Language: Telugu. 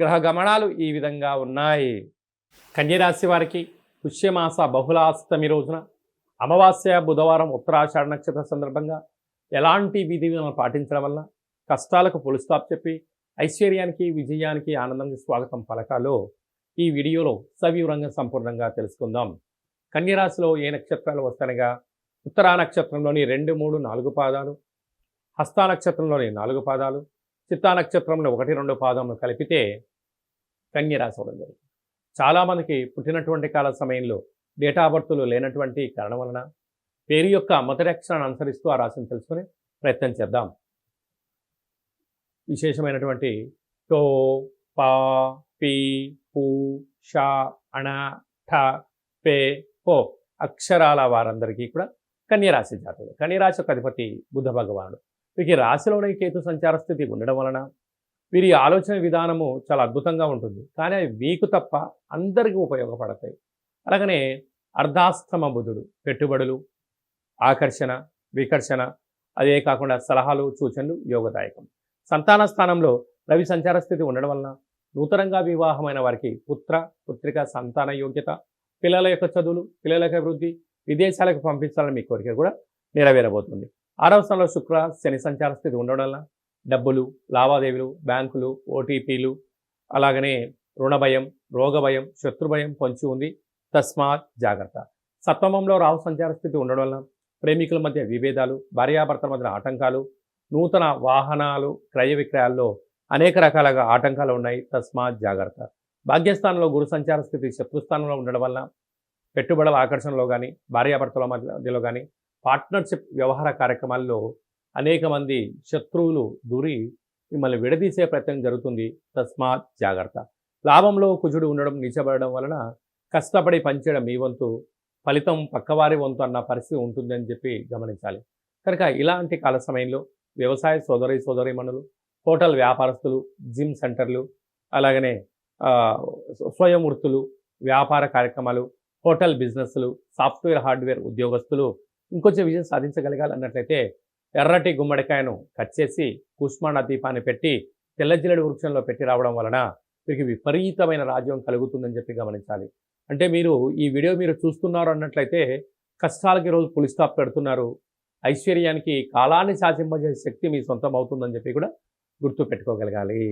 గ్రహ గమనాలు ఈ విధంగా ఉన్నాయి. కన్యరాశి వారికి పుష్యమాస బహుళాష్టమి రోజున అమావాస్య బుధవారం ఉత్తరాషాఢ నక్షత్ర సందర్భంగా ఎలాంటి విధి విధానాలు పాటించడం వల్ల కష్టాలకు పులుస్తాప్ చెప్పి ఐశ్వర్యానికి విజయానికి ఆనందానికి స్వాగతం పలకాలో ఈ వీడియోలో సవివరంగా సంపూర్ణంగా తెలుసుకుందాం. కన్యరాశిలో ఏ నక్షత్రాలు వస్తానగా ఉత్తరా నక్షత్రంలోని రెండు మూడు నాలుగు పాదాలు హస్తా నక్షత్రంలోని నాలుగు పాదాలు చిత్తా నక్షత్రంలో ఒకటి రెండు పాదములు కలిపితే కన్య రాశి అవడం జరుగుతుంది. చాలామందికి పుట్టినటువంటి కాల సమయంలో డేటా బర్త్లు లేనటువంటి కారణం వలన పేరు యొక్క మొదటి అక్షరాన్ని అనుసరిస్తూ ఆ రాశిని తెలుసుకుని ప్రయత్నం చేద్దాం. విశేషమైనటువంటి టో పా పి పూ షా అణ ఠ పే పో అక్షరాల వారందరికీ కూడా కన్యరాశి జాతులు కన్యరాశి యొక్క అధిపతి బుద్ధ భగవానుడు. వీరికి రాశిలోనే కేతు సంచార స్థితి ఉండడం వలన వీరి ఆలోచన విధానము చాలా అద్భుతంగా ఉంటుంది. కానీ అవి మీకు తప్ప అందరికీ ఉపయోగపడతాయి. అలాగనే అర్ధాస్తమ బుధుడు పెట్టుబడులు ఆకర్షణ వికర్షణ అదే కాకుండా సలహాలు సూచనలు యోగదాయకం. సంతాన స్థానంలో రవి సంచార స్థితి ఉండడం వలన నూతనంగా వివాహమైన వారికి పుత్ర పుత్రిక సంతాన యోగ్యత పిల్లల యొక్క చదువులు పిల్లల యొక్క అభివృద్ధి విదేశాలకు పంపించాలని మీ కోరిక కూడా నెరవేరబోతుంది. ఆరవ స్థానంలో శుక్ర శని సంచార స్థితి ఉండడం వల్ల డబ్బులు లావాదేవీలు బ్యాంకులు ఓటీపీలు అలాగనే రుణ భయం రోగ భయం శత్రు భయం పొంచి ఉంది. తస్మాత్ జాగ్రత్త. సప్తమంలో రాహు సంచార స్థితి ఉండడం వల్ల ప్రేమికుల మధ్య విభేదాలు భార్యాభర్తల మధ్య ఆటంకాలు నూతన వాహనాలు క్రయ విక్రయాల్లో అనేక రకాలుగా ఆటంకాలు ఉన్నాయి. తస్మాత్ జాగ్రత్త. భాగ్యస్థానంలో గురు సంచార స్థితి శత్రుస్థానంలో ఉండడం వల్ల పెట్టుబడుల ఆకర్షణలో కానీ భార్యాభర్తల మధ్యలో కానీ పార్ట్నర్షిప్ వ్యవహార కార్యక్రమాల్లో అనేక మంది శత్రువులు దూరి మిమ్మల్ని విడదీసే ప్రయత్నం జరుగుతుంది. తస్మాత్ జాగ్రత్త. లాభంలో కుజుడు ఉండడం నిచబడడం వలన కష్టపడి పనిచేయడం మీ వంతు ఫలితం పక్కవారి వంతు అన్న పరిస్థితి ఉంటుందని చెప్పి గమనించాలి. కనుక ఇలాంటి కాల సమయంలో వ్యవసాయ సోదరి సోదరిమణులు హోటల్ వ్యాపారస్తులు జిమ్ సెంటర్లు అలాగనే స్వయం వృత్తులు వ్యాపార కార్యక్రమాలు హోటల్ బిజినెస్లు సాఫ్ట్వేర్ హార్డ్వేర్ ఉద్యోగస్తులు ఇంకొంచెం విజయం సాధించగలగాలి అన్నట్లయితే ఎర్రటి గుమ్మడికాయను కట్ చేసి కుష్మాండ దీపాన్ని పెట్టి తెల్లజిల్లడి వృక్షంలో పెట్టి రావడం వలన వీరికి విపరీతమైన రాజ్యం కలుగుతుందని చెప్పి గమనించాలి. అంటే మీరు ఈ వీడియో మీరు చూస్తున్నారు అన్నట్లయితే కష్టాలకి రోజు పులిస్టాప్ పెడుతున్నారు. ఐశ్వర్యానికి కాలాన్ని శాసింపజేసే శక్తి మీ సొంతం అవుతుందని చెప్పి కూడా గుర్తు పెట్టుకోగలగాలి.